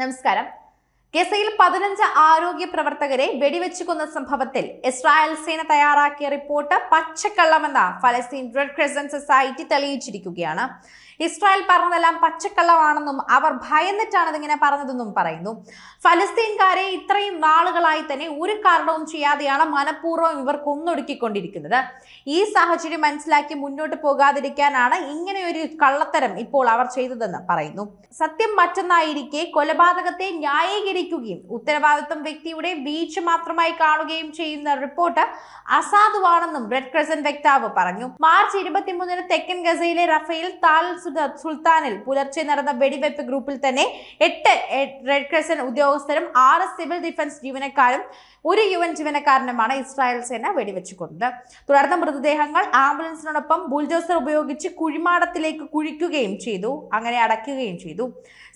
നമസ്കാരം. ഗസയിൽ പതിനഞ്ച് ആരോഗ്യ പ്രവർത്തകരെ വെടിവെച്ചു കൊന്ന സംഭവത്തിൽ ഇസ്രായേൽ സേന തയ്യാറാക്കിയ റിപ്പോർട്ട് പച്ചക്കള്ളമെന്ന ഫലസ്തീൻ റെഡ് ക്രസന്റ് സൊസൈറ്റി തെളിയിച്ചിരിക്കുകയാണ്. ഇസ്രായേൽ പറഞ്ഞതെല്ലാം പച്ചക്കള്ളമാണെന്നും അവർ ഭയന്നിട്ടാണ് ഇതിങ്ങനെ പറഞ്ഞതെന്നും പറയുന്നു. ഫലസ്തീൻകാരെ ഇത്രയും നാളുകളായി തന്നെ ഒരു കാരണവും ചെയ്യാതെയാണ് മനഃപൂർവം ഇവർ കൊന്നൊടുക്കിക്കൊണ്ടിരിക്കുന്നത്. ഈ സാഹചര്യം മനസ്സിലാക്കി മുന്നോട്ട് പോകാതിരിക്കാനാണ് ഇങ്ങനെ ഒരു കള്ളത്തരം ഇപ്പോൾ അവർ ചെയ്തതെന്ന് പറയുന്നു. സത്യം മറ്റൊന്നായിരിക്കെ കൊലപാതകത്തെ ന്യായീകരിക്കുകയും ഉത്തരവാദിത്വം വ്യക്തിയുടെ വീഴ്ച മാത്രമായി കാണുകയും ചെയ്യുന്ന റിപ്പോർട്ട് അസാധുവാണെന്നും റെഡ് ക്രസൻ വക്താവ് പറഞ്ഞു. മാർച്ച് ഇരുപത്തിമൂന്നിന് തെക്കൻ ഗസയിലെ റഫേൽ താൽ സുൽത്താനിൽ പുലർച്ചെ നടന്ന വെടിവെപ്പ് ഗ്രൂപ്പിൽ തന്നെ എട്ട് റെഡ് ക്രസന്റ് ഉദ്യോഗസ്ഥരും ആറ് സിവിൽ ഡിഫൻസ് ജീവനക്കാരും ഒരു യു എൻ ജീവനക്കാരനുമാണ് ഇസ്രായേൽ സേന വെടിവെച്ചു കൊന്നത് തുടർന്ന് മൃതദേഹങ്ങൾ ആംബുലൻസിനോടൊപ്പം ബുൾഡോസർ ഉപയോഗിച്ച് കുഴിമാടത്തിലേക്ക് കുഴിക്കുകയും ചെയ്തു അങ്ങനെ അടയ്ക്കുകയും ചെയ്തു.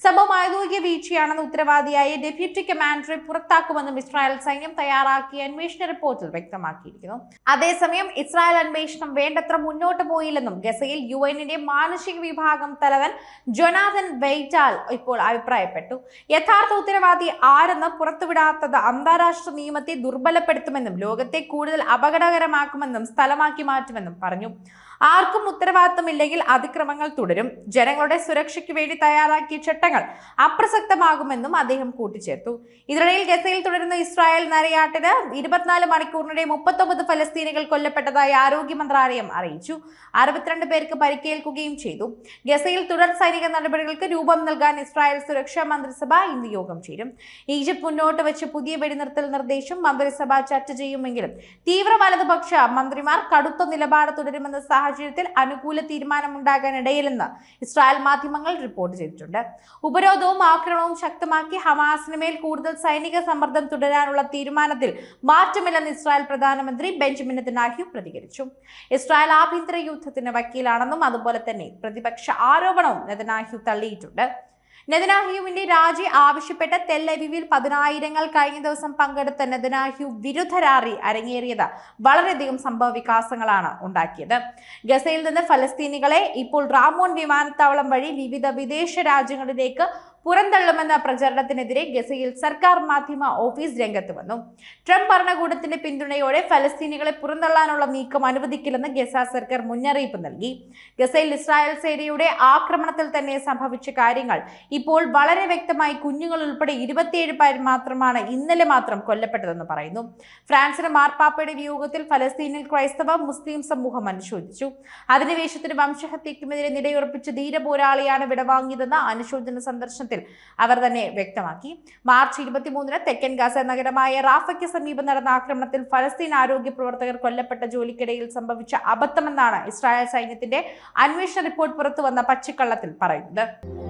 സംഭവം ഔദ്യോഗിക വീഴ്ചയാണെന്ന് ഉത്തരവാദിയായ ഡെപ്യൂട്ടി കമാൻഡറെ പുറത്താക്കുമെന്നും ഇസ്രായേൽ സൈന്യം തയ്യാറാക്കിയ അന്വേഷണ റിപ്പോർട്ടിൽ വ്യക്തമാക്കിയിരിക്കുന്നു. അതേസമയം ഇസ്രായേൽ അന്വേഷണം വേണ്ടത്ര മുന്നോട്ട് പോയില്ലെന്നും ഗസയിൽ യു എന്നിന്റെ മാനുഷിക വിഭാഗം തലവൻ ജൊനാഥൻ വെയ്റ്റാൽ ഇപ്പോൾ അഭിപ്രായപ്പെട്ടു. യഥാർത്ഥ ഉത്തരവാദി ആരെന്ന് പുറത്തുവിടാത്തത് അന്താരാഷ്ട്ര നിയമത്തെ ദുർബലപ്പെടുത്തുമെന്നും ലോകത്തെ കൂടുതൽ അപകടകരമാക്കുമെന്നും സ്ഥലമാക്കി മാറ്റുമെന്നും പറഞ്ഞു. ആർക്കും ഉത്തരവാദിത്തമില്ലെങ്കിൽ അതിക്രമങ്ങൾ തുടരും. ജനങ്ങളുടെ സുരക്ഷയ്ക്ക് വേണ്ടി തയ്യാറാക്കിയ ചട്ടങ്ങൾ അപ്രസക്തമാകുമെന്നും അദ്ദേഹം കൂട്ടിച്ചേർത്തു. ഇതിനിടയിൽ ഗസയിൽ തുടരുന്ന ഇസ്രായേൽ നരയാട്ടിന് ഇരുപത്തിനാല് മണിക്കൂറിനിടെ മുപ്പത്തൊമ്പത് ഫലസ്തീനികൾ കൊല്ലപ്പെട്ടതായി ആരോഗ്യ മന്ത്രാലയം അറിയിച്ചു. അറുപത്തിരണ്ട് പേർക്ക് പരിക്കേൽക്കുകയും ചെയ്തു. ഗസയിൽ തുടർ സൈനിക നടപടികൾക്ക് രൂപം നൽകാൻ ഇസ്രായേൽ സുരക്ഷാ മന്ത്രിസഭ ഇന്ന് യോഗം ചേരും. ഈജിപ്ത് മുന്നോട്ട് വെച്ച് പുതിയ വെടിനിർത്തൽ നിർദ്ദേശം മന്ത്രിസഭ ചർച്ച ചെയ്യുമെങ്കിലും തീവ്ര വലതുപക്ഷ മന്ത്രിമാർ കടുത്ത നിലപാട് തുടരുമെന്ന സാഹചര്യത്തിൽ അനുകൂല തീരുമാനമുണ്ടാകാൻ ഇടയില്ലെന്ന് ഇസ്രായേൽ മാധ്യമങ്ങൾ റിപ്പോർട്ട് ചെയ്തിട്ടുണ്ട്. ഉപരോധവും ആക്രമണവും ശക്തമാക്കി ഹമാസിന് മേൽ കൂടുതൽ സൈനിക സമ്മർദ്ദം തുടരാനുള്ള തീരുമാനത്തിൽ മാറ്റമില്ലെന്ന് ഇസ്രായേൽ പ്രധാനമന്ത്രി ബെഞ്ചമിൻ നെതന്യാഹു പ്രതികരിച്ചു. ഇസ്രായേൽ ആഭ്യന്തര യുദ്ധത്തിന് വക്കീലാണെന്നും അതുപോലെ തന്നെ പ്രതിപക്ഷ ആരോപണവും നെതനാഹ്യു തള്ളിയിട്ടുണ്ട്. നെതനാഹ്യുവിന്റെ രാജി ആവശ്യപ്പെട്ട് തെല്ലവിവിൽ പതിനായിരങ്ങൾ കഴിഞ്ഞ ദിവസം പങ്കെടുത്ത നെതനാഹ്യു വിരുദ്ധ റാലി അരങ്ങേറിയത് വളരെയധികം സംഭവ വികാസങ്ങളാണ് ഉണ്ടാക്കിയത്. ഗസയിൽ നിന്ന് ഫലസ്തീനികളെ ഇപ്പോൾ റാമോൺ വിമാനത്താവളം വഴി വിവിധ വിദേശ രാജ്യങ്ങളിലേക്ക് പുറന്തള്ളുമെന്ന പ്രചരണത്തിനെതിരെ ഗസയിൽ സർക്കാർ മാധ്യമ ഓഫീസ് രംഗത്ത് വന്നു. ട്രംപ് ഭരണകൂടത്തിന്റെ പിന്തുണയോടെ ഫലസ്തീനികളെ പുറന്തള്ളാനുള്ള നീക്കം അനുവദിക്കില്ലെന്ന് ഗസ സർക്കാർ മുന്നറിയിപ്പ് നൽകി. ഗസയിൽ ഇസ്രായേൽ സേനയുടെ ആക്രമണത്തിൽ തന്നെ സംഭവിച്ച കാര്യങ്ങൾ ഇപ്പോൾ വളരെ വ്യക്തമായി കുഞ്ഞുങ്ങൾ ഉൾപ്പെടെ ഇരുപത്തിയേഴ് പേർ മാത്രമാണ് ഇന്നലെ മാത്രം കൊല്ലപ്പെട്ടതെന്ന് പറയുന്നു. ഫ്രാൻസിലെ മാർപ്പാപ്പയുടെ വിയോഗത്തിൽ ഫലസ്തീനിൽ ക്രൈസ്തവ മുസ്ലിം സമൂഹം അനുശോചിച്ചു. അധിനിവേശത്തിന് വംശഹത്യക്കുമെതിരെ നിലയുറപ്പിച്ച ധീരപോരാളിയാണ് വിടവാങ്ങിയതെന്ന് അനുശോചന സന്ദർശനത്തിൽ അവർ തന്നെ വ്യക്തമാക്കി. മാർച്ച് ഇരുപത്തിമൂന്നിന് തെക്കൻ ഗാസ നഗരമായ റാഫയ്ക്ക് സമീപം നടന്ന ആക്രമണത്തിൽ ഫലസ്തീൻ ആരോഗ്യ പ്രവർത്തകർ കൊല്ലപ്പെട്ട ജോലിക്കിടയിൽ സംഭവിച്ച അബദ്ധമെന്നാണ് ഇസ്രായേൽ സൈന്യത്തിന്റെ അന്വേഷണ റിപ്പോർട്ട് പുറത്തു വന്ന പച്ചക്കള്ളത്തിൽ പറയുന്നത്.